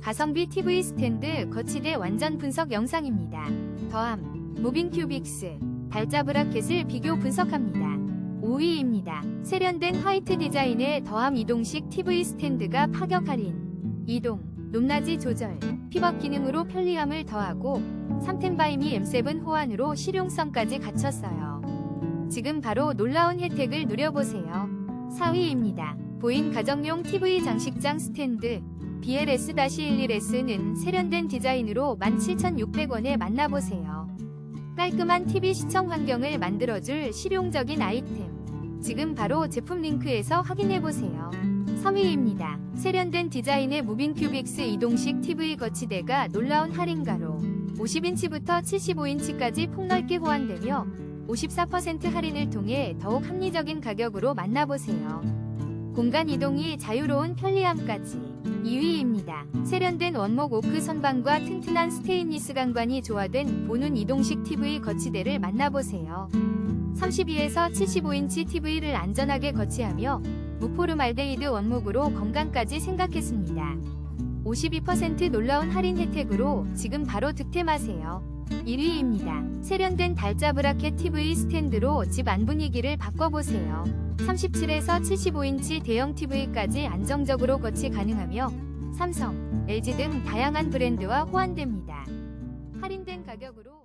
가성비 TV 스탠드 거치대 완전 분석 영상입니다. 더함, 무빙 큐빅스, 발자 브라켓을 비교 분석합니다. 5위입니다. 세련된 화이트 디자인의 더함 이동식 TV 스탠드가 파격 할인. 이동, 높낮이 조절, 피벗 기능으로 편리함을 더하고 3텐바이미 M7 호환으로 실용성까지 갖췄어요. 지금 바로 놀라운 혜택을 누려보세요. 4위입니다. 보인 가정용 TV 장식장 스탠드 BLS-11S는 세련된 디자인으로 17,600원에 만나보세요. 깔끔한 TV 시청 환경을 만들어줄 실용적인 아이템. 지금 바로 제품 링크에서 확인해보세요. 3위입니다. 세련된 디자인의 무빙 큐빅스 이동식 TV 거치대가 놀라운 할인가로 50인치부터 75인치까지 폭넓게 호환되며 54% 할인을 통해 더욱 합리적인 가격으로 만나보세요. 공간 이동이 자유로운 편리함까지 2위입니다. 세련된 원목 오크 선반과 튼튼한 스테인리스 강관이 조화된 보는 이동식 TV 거치대를 만나보세요. 32에서 75인치 TV를 안전하게 거치하며 무포르말데이드 원목으로 건강까지 생각했습니다. 52% 놀라운 할인 혜택으로 지금 바로 득템하세요. 1위입니다. 세련된 달자 브라켓 TV 스탠드로 집 안 분위기를 바꿔보세요. 37에서 75인치 대형 TV까지 안정적으로 거치 가능하며 삼성, LG 등 다양한 브랜드와 호환됩니다. 할인된 가격으로